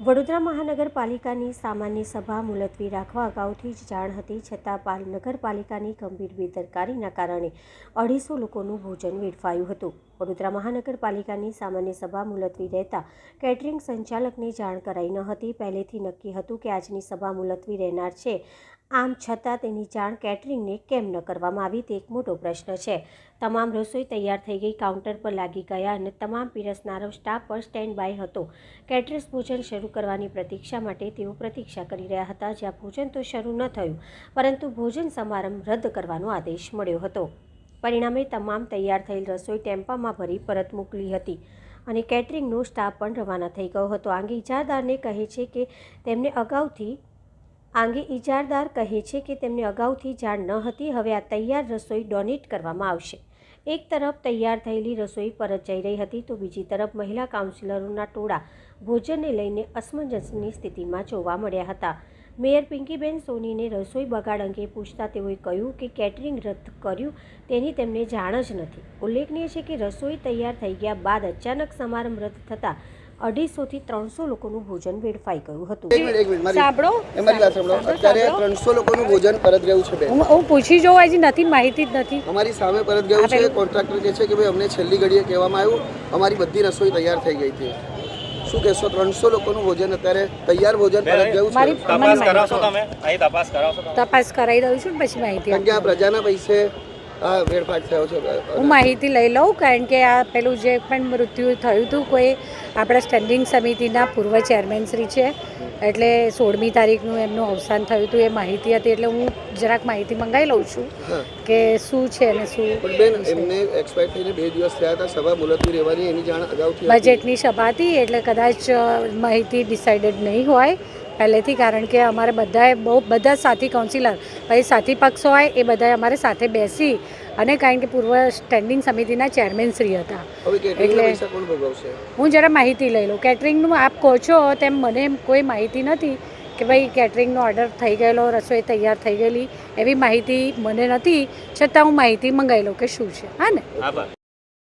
વડોદરા મહાનગરપાલિકાની સામાન્ય સભા મુલતવી રાખવા અગાઉથી જ જાણ હતી, છતાં પાલ નગરપાલિકાની ગંભીર બેદરકારીના કારણે અઢીસો લોકોનું ભોજન વેડફાયું હતું. વડોદરા મહાનગરપાલિકાની સામાન્ય સભા મુલતવી રહેતા કેટરિંગ સંચાલકને જાણ કરાઈ ન હતી. પહેલેથી નક્કી હતું કે આજની સભા મુલતવી રહેનાર છે. આમ છતાં તેની જાણ કેટરિંગને કેમ ન કરવામાં આવી તે એક મોટો પ્રશ્ન છે. તમામ રસોઈ તૈયાર થઈ ગઈ, કાઉન્ટર પર લાગી ગયા અને તમામ પીરસનારો સ્ટાફ પર સ્ટેન્ડ બાય હતો. કેટરર્સ ભોજન શરૂ કરવાની પ્રતીક્ષા માટે તેઓ પ્રતીક્ષા કરી રહ્યા હતા, જ્યાં ભોજન તો શરૂ ન થયું, પરંતુ ભોજન સમારંભ રદ કરવાનો આદેશ મળ્યો હતો. પરિણામે તમામ તૈયાર થયેલ રસોઈ ટેમ્પામાં ભરી પરત મોકલી હતી અને કેટરિંગનો સ્ટાફ પણ રવાના થઈ ગયો હતો. આંગે ઇજારદારને કહે છે કે તેમને અગાઉથી આ અંગે ઇજારદાર કહે છે કે તેમને અગાઉથી જાણ ન હતી, હવે આ તૈયાર રસોઈ ડોનેટ કરવામાં આવશે. એક તરફ તૈયાર થયેલી રસોઈ પરત જઈ રહી હતી, તો બીજી તરફ મહિલા કાઉન્સિલરોના ટોળા ભોજનને લઈને અસમંજસની સ્થિતિમાં જોવા મળ્યા હતા. મેયર પિંકીબેન સોનીને રસોઈ બગાડ અંગે પૂછતા તેઓએ કહ્યું કે કેટરિંગ રદ કર્યું તેની તેમને જાણ જ નથી. ઉલ્લેખનીય છે કે રસોઈ તૈયાર થઈ ગયા બાદ અચાનક સમારંભ રદ થતાં અઢીસોથી ત્રણસો લોકોનું ભોજન વેડફાઈ ગયું હતું. સાંભળો અત્યારે ત્રણસો લોકોનું ભોજન પરત ગયું છે હું પૂછી જોઉં હજી નથી માહિતી જ નથી. અમારી સામે પરત ગયું છે કોન્ટ્રાક્ટર કહે છે કે ભાઈ અમને છેલ્લી ઘડીએ કહેવામાં આવ્યું અમારી બધી રસોઈ તૈયાર થઈ ગઈ હતી. શું કહેશો ત્રણસો લોકોનું ભોજન અત્યારે તૈયાર ભોજન પરત ગયું છે? તપાસ કરાવશો તમે? અહીં તપાસ કરાવશો તપાસ કરાવી દઉં છું ને પછી માહિતી કારણ કે આ પ્રજાના પૈસે વેડફાટ થયો છે. હું માહિતી લઈ લઉં કારણ કે આ પેલું જે પણ મૃત્યુ થયું હતું કોઈ આપણા સ્ટેન્ડિંગ સમિતિના પૂર્વ ચેરમેન શ્રી છે. એટલે સોળમી તારીખનું એમનું અવસાન થયું હતું એ માહિતી હતી. એટલે હું જરાક માહિતી મંગાવી લઉં છું કે શું છે અને શું બેન એમને એક્સપાયર થઈને બે દિવસ થયા હતા સભા મુલતવી રહેવાની એની જાણ અગાઉથી બજેટની સભા હતી એટલે કદાચ માહિતી ડિસાઇડેડ નહીં હોય પહેલેથી કારણ કે અમારે બધાએ બહુ બધા સાથી કાઉન્સિલર પછી સાથી પક્ષો હોય એ બધાએ અમારે સાથે બેસી અને કારણ કે પૂર્વ સ્ટેન્ડિંગ સમિતિના ચેરમેન શ્રી હતા. એટલે- હું જરા માહિતી લઈ લઉં. કેટરિંગનું આપ કહો છો તેમ મને કોઈ માહિતી નથી કે ભાઈ કેટરિંગનો ઓર્ડર થઈ ગયેલો રસોઈ તૈયાર થઈ ગયેલી એવી માહિતી મને નથી. છતાં હું માહિતી મંગાવી લઉં કે શું છે. હા ને?